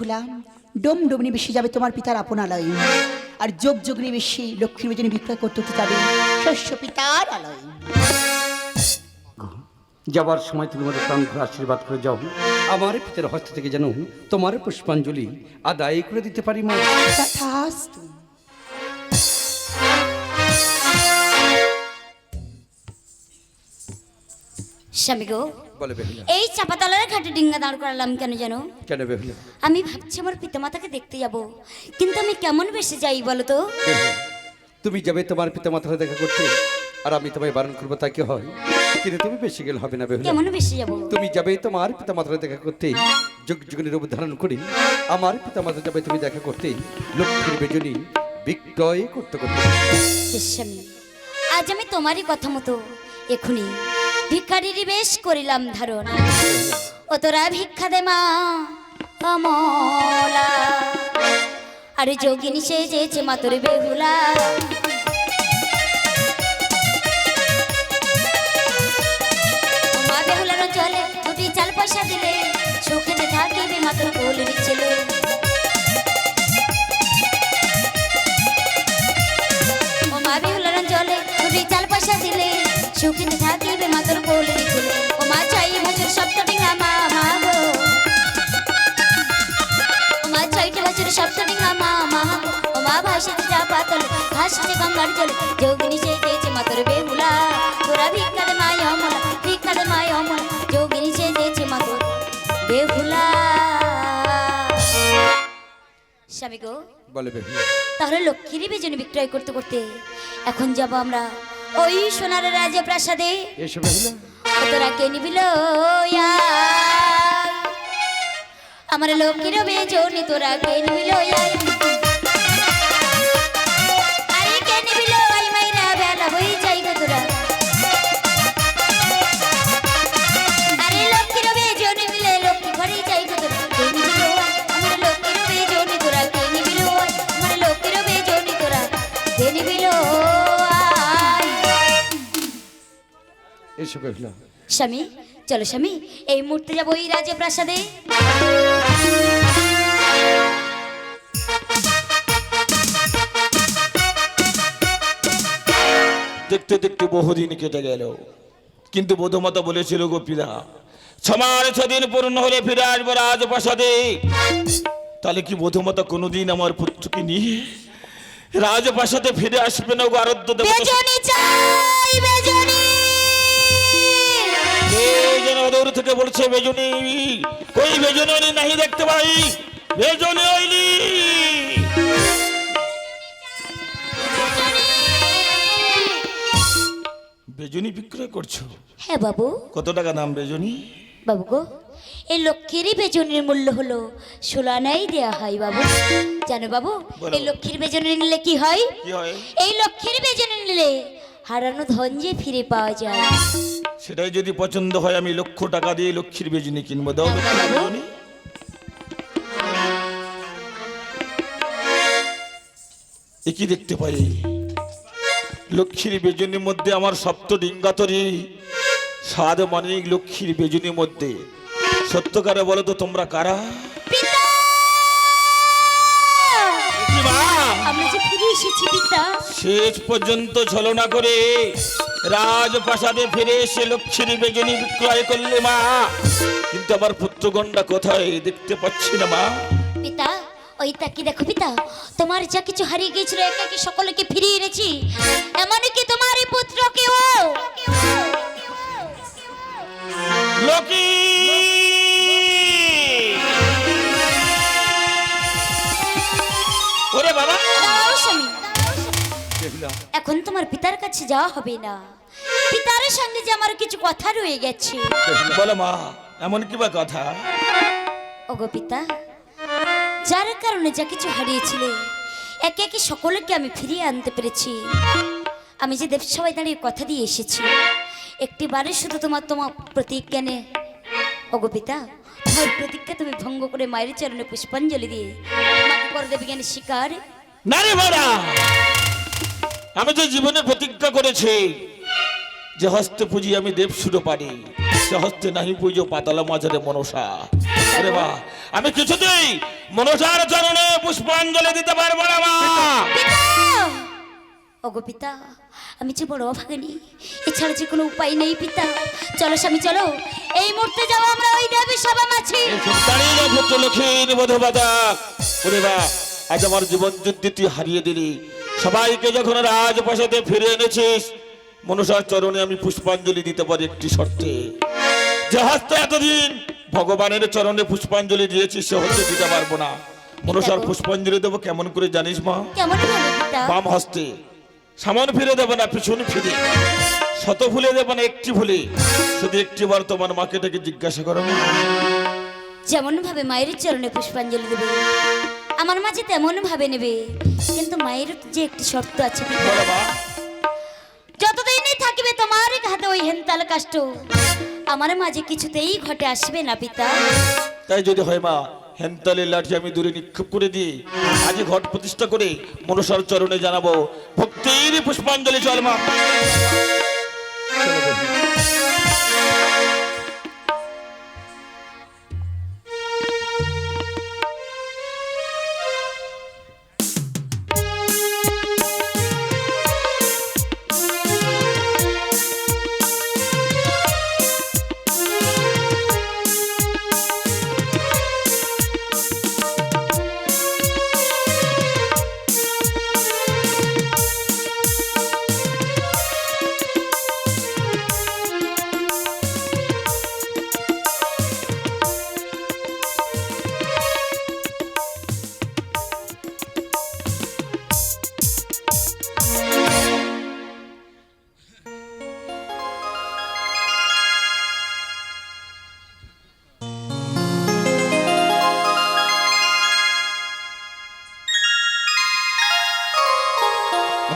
বেহুলা ডোম ডোমনি বেশি যাবে তোমার পিতার আপনালয় আর যোগ যোগ বেশি লক্ষ্মীর বেজনী বিক্রয় করতে হতে যাবে শস্য পিতার আলয়। যাবার সময় তুমি আমাদের প্রাণ ভরে আশীর্বাদ করে যাও। আমার পিতার হস্ত থেকে যেন তোমার পুষ্পাঞ্জলি আদায় করে দিতে পারি মা। তথাস্তু। স্বামী গো বলে বেহুলা। এই চাপাতলার ঘাটে ডিঙ্গা দাঁড় করালাম কেন জানো? কেন বেহুলা? আমি ভাবছি আমার পিতামাতাকে দেখতে যাব। কিন্তু আমি কেমন বেশি যাই বলো তো? তুমি যাবে তোমার পিতা মাথায় দেখা করতে আর আমি তোমায় বারণ করব তা কি হয়? কিন্তু তুমি বেশি গেলে হবে না বেহুলা। কেমন বেশি যাব? তুমি যাবে তোমার পিতা মাথায় দেখা করতে যুগ যুগের রূপ ধারণ করি আমার পিতা মাতা যাবে তুমি দেখা করতে লক্ষ্মীর বেজনী বিক্রয় করতে করতে। আজ আমি তোমারই কথা মতো এখুনি ভিক্ষারির বেশ করিলাম ধারণ। ও তোরা ভিক্ষা দে মা, কমলা। আরে যোগিনী সে যেছে মা তোর বেহুলা। মা বেহুলার চলে দুটি চাল পয়সা দিলে সুখেতে থাকিবে মাত্র কোলের ছেলে। ভাসিতে গঙ্গার জলে যোগিনী সে যেছে মাতর বেহুলা। তোরা ভিক্ষাতে মায় অমলা ভিক্ষাতে মায় অমলা। যোগিনী মাতর বেহুলা। স্বামী গো বলে তাহলে লক্ষ্মীরই বেজনী বিক্রয় করতে করতে এখন যাব আমরা ওই সোনার রাজা প্রাসাদে তোরা কে নিবিল আমার লক্ষ্মীর বেজনী তোরা কে নিবিল এসো বেহুলা স্বামী চলো স্বামী এই মুহূর্তে যাব ওই রাজপ্রাসাদে। দেখতে দেখতে বহুদিন কেটে গেল। কিন্তু বোধমাতা বলেছিল গোপীরা ছমার ছদিন পূর্ণ হলে ফিরে আসব রাজপ্রাসাদে। তাহলে কি বোধমাতা কোনোদিন আমার পুত্রকে নিয়ে রাজপ্রাসাদে ফিরে আসবে না গো আরাধ্য দেবতা? দূর থেকে বলছে বেজনি কই বেজনি নাহি দেখতে পাই। বেজনি হইলি বেজনি বিক্রয় করছ? হ্যাঁ বাবু। কত টাকা দাম বেজনি? বাবু গো এই লক্ষ্মীরই বেজনির মূল্য হলো। ষোলানাই দেয়া হয় বাবু। জানো বাবু এই লক্ষ্মীর বেজনি নিলে কি হয়? এই লক্ষ্মীর বেজনি নিলে হারানো ধন যে ফিরে পাওয়া যায়। সেটাই যদি পছন্দ হয় আমি লক্ষ টাকা দিয়ে লক্ষ্মীর বেজনি কিনবো দাও। বেজনি। কি দেখতে পাই? লক্ষ্মীর বেজনির মধ্যে আমার সপ্ত ডিঙ্গাতরি। সাদ মানিক লক্ষ্মীর বেজনির মধ্যে। সত্যকারে বলো তো তোমরা কারা? শেষ পর্যন্ত ছলনা করে। রাজপ্রাসাদে ফিরে এসে লক্ষ্মীর বেজনী বিক্রয় করলে মা। কিন্তু আমার পুত্রগণটা কোথায় দেখতে পাচ্ছি না মা। পিতা ওই তাকি দেখো পিতা? তোমার যা কিছু হারিয়ে গিয়েছিল একাকে সকলকে ফিরিয়ে এনেছি। এমনকি তোমার এই পুত্রকেও লোকি ওরে বাবা। দাও স্বামী। এখন তোমার পিতার কাছে যাওয়া হবে না। পিতার সঙ্গে যে আমার কিছু কথা রয়ে গেছে। বলো মা এমন কি বা কথা? ওগো পিতা যার কারণে যা কিছু হারিয়েছিলে একে একে সকলকে আমি ফিরিয়ে আনতে পেরেছি। আমি যে দেবসভায় দাঁড়িয়ে কথা দিয়ে এসেছি একটি বারে শুধু তোমার তোমার প্রতিজ্ঞা নে ওগো পিতা তোমার প্রতিজ্ঞা তুমি ভঙ্গ করে মায়ের চরণে পুষ্পাঞ্জলি দিয়ে তোমাকে করে দেবে জ্ঞানের শিকার না রে আমি তো জীবনে প্রতিজ্ঞা করেছি যে হস্তে পুঁজি আমি দেব শুরু পারি সে হস্তে নাহি পুজো পাতালা মাঝারে মনসা। আরে বা আমি কিছুতেই মনসার চরণে পুষ্পাঞ্জলি দিতে পারব না মা। ওগো পিতা আমি যে বড় অভাগিনী এছাড়া যে কোনো উপায় নেই পিতা। চলো স্বামী চলো। এই মুহূর্তে যাব আমরা ওই দেবী সভা মাছি যাও পুত্র লক্ষ্মীর বধবাদা ওরে বা আজ আমার জীবন যুদ্ধে তুই হারিয়ে দিলি। সবাইকে যখন রাজপ্রাসাদে ফিরে এনেছিস মনসার চরণে আমি পুষ্পাঞ্জলি দিতে পারি একটি শর্তে। যে হস্তে এতদিন ভগবানের চরণে পুষ্পাঞ্জলি দিয়েছিস সে হস্তে দিতে পারব না। মনসার পুষ্পাঞ্জলি দেবো কেমন করে জানিস মা? বাম হস্তে। সামন ফিরে দেবো না পিছন ফিরে। শত ভুলে দেবো না একটি ভুলে শুধু একটি বার তোমার মাকে ডেকে জিজ্ঞাসা করো। যেমন ভাবে মায়ের চরণে পুষ্পাঞ্জলি দেবে। আমার মাঝে তেমন ভাবে নেবে। কিন্তু মায়ের যে একটি শর্ত আছে। যতদিনই থাকবে তোমার হাতে ওই হেনতাল কাষ্ট। আমার মাঝে কিছুতেই ঘটে আসবে না পিতা। তাই যদি হয় মা হেনতালের লাঠি আমি দূরে নিক্ষেপ করে দিই আজই ঘট প্রতিষ্ঠা করে মনসার চরণে জানাব ভক্তির পুষ্পাঞ্জলি চল মা।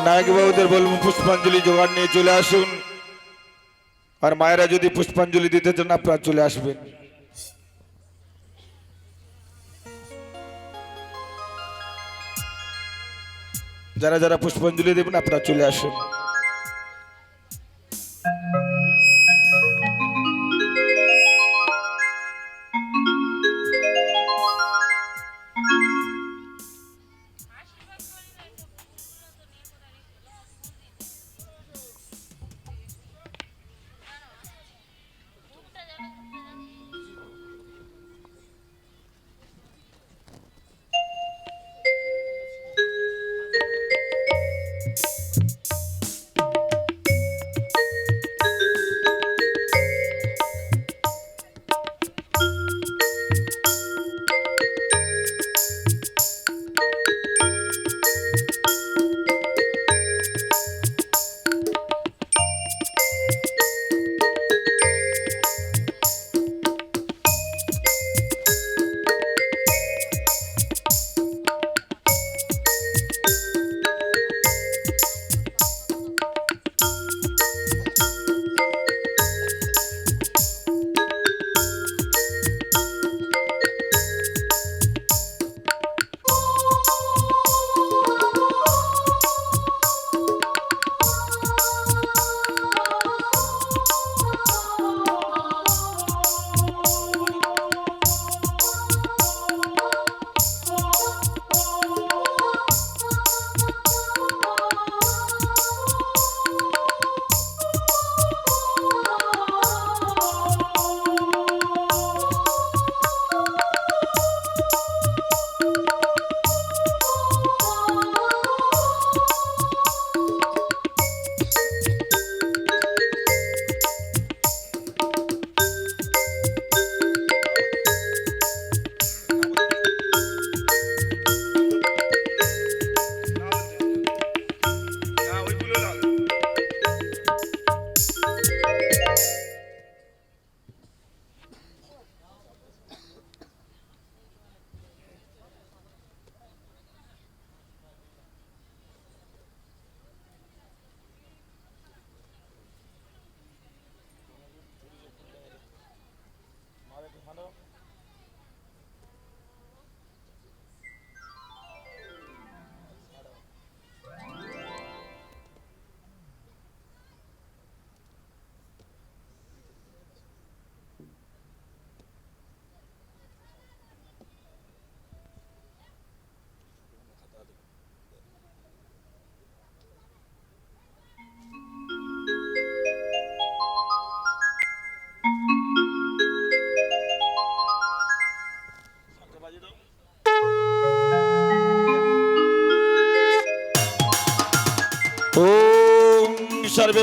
নায়ক বাবুদের বলব পুষ্পাঞ্জলি জোগাড় নিয়ে চলে আসুন। আর মায়েরা যদি পুষ্পাঞ্জলি দিতে চান, আপনারা চলে আসবেন। যারা যারা পুষ্পাঞ্জলি দেবেন, আপনারা চলে আসুন।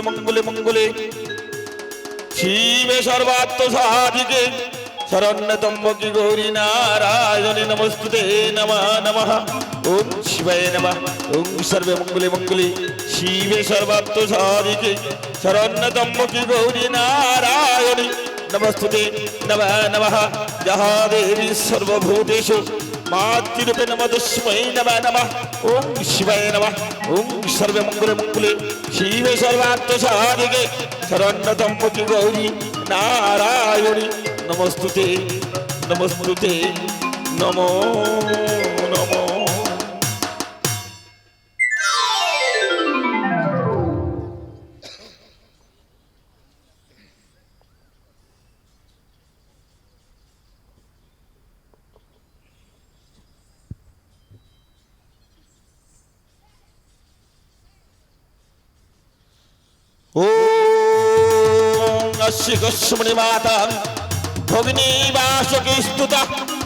মঙ্গলে মঙ্গলে শিবে সর্বাত্ম সাধিকে শরণ্যতম্বকি গৌরী নারায়ণী নমস্তুতে নম নম ওম শিবায় নম ওম সর্বে মঙ্গলে মঙ্গলে শিবে সর্বাত্ম সাধিকে শরণ্যতম্বকি গৌরী নারায়ণী নমস্তুতে নম নম যাহা দেবী সর্বভূতেষু মাতৃরূপে নম তস্मै নম নম ওম শিবায় নম ওম সর্বে মঙ্গলে মঙ্গলে শিবে সর্বাত্ম সাধিকে শরণ্যতম্বকি গৌরী নারায়ণী নমস্তুতে ॐ अस्य कस्मणि माता भगिनी वासुकी स्तुता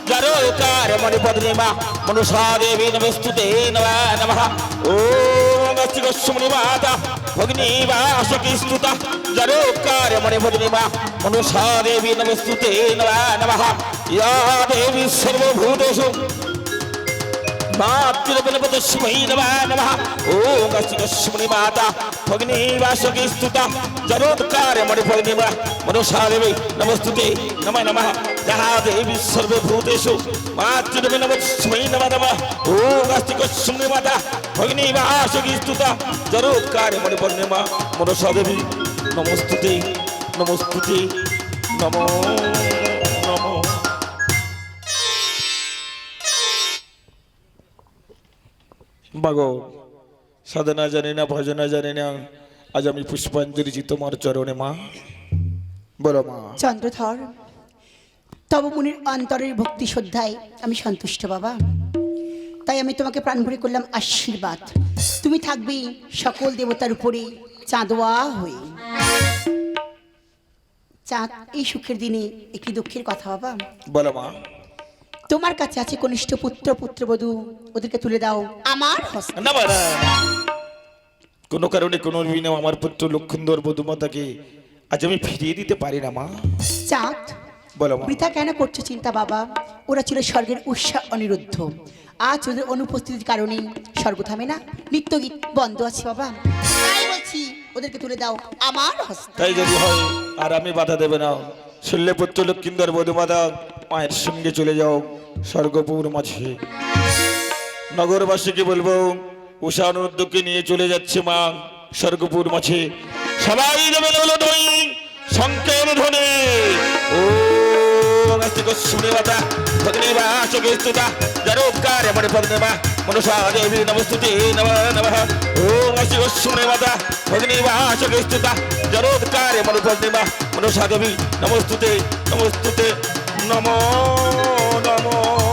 जरोकारमणिपद्रिमा मनुषा देवी नमस्तुते नमः नमः ॐ अस्य कस्मणि माता भगिनी वासुकी स्तुता जरोकारमणिपद्रिमा मनुषा देवी नमस्तुते नमः नमः या देवी सर्वभूतेषु मातृबलपदस्मै नमः नमः ॐ अस्ति कस्मणि माता भगिनी वासुकी स्तुता जरोत्कारमणिभगिनीमा मनुषादेवी नमस्तुते नमः नमः जहा देवी सर्वभूतेषु मातृबलपदस्मै नमः नमः ॐ अस्ति कस्मणि माता भगिनी वासुकी स्तुता जरोत्कारमणिभगिनीमा मनुषादेवी नमस्तुते नमस्तुते नमो नमो মাগো। সাধনা জানি না ভজনা জানি না আজ আমি পুষ্পাঞ্জলি তোমার চরণে মা। বলো মা। চন্দ্রধর তব মুনির অন্তরের ভক্তি শ্রদ্ধায় আমি সন্তুষ্ট বাবা। তাই আমি তোমাকে প্রাণ ভরে করলাম আশীর্বাদ। তুমি থাকবে সকল দেবতার উপরে চাঁদোয়া হয়ে। চাঁদ এই সুখের দিনে একটি দুঃখের কথা বাবা। বলো মা। তোমার কাছে আছে কনিষ্ঠ পুত্র পুত্রবধূ ওদেরকে তুলে দাও। আমার হস্তে। না। কোনো কারণে কোনো বিনা আমার পুত্র লক্ষিন্দর বধুমাতাকে আজ আমি ফিরিয়ে দিতে পারি না মা। চাঁদ বলো মা। বৃথা কেন করছ চিন্তা বাবা? ওরা ছিল স্বর্গের উৎসাহ অনিরুদ্ধ। আজ ওদের অনুপস্থিতির কারণে স্বর্গ থামে না। নিত্য গীত বন্ধ আছে বাবা। তাই বলছি ওদেরকে তুলে দাও। আমার হস্তে। তাই যদি হয় আর আমি বাধা দেবে না। শল্য পুত্র লক্ষিন্দর বধুমাতা মায়ের সঙ্গে চলে যাও স্বর্গপুর মাঝে। নগরবাসীকে বলব উষা অনুদ্যোগকে নিয়ে চলে যাচ্ছে মা স্বর্গপুর মাঝে। সবাই দই সংকের ধ্বনি। ও পদ্মে মনুষা দেবী চোখে স্তুতা মনে মনুষা দেবী নমস্তুতে নমস্তুতে। নমো নমো।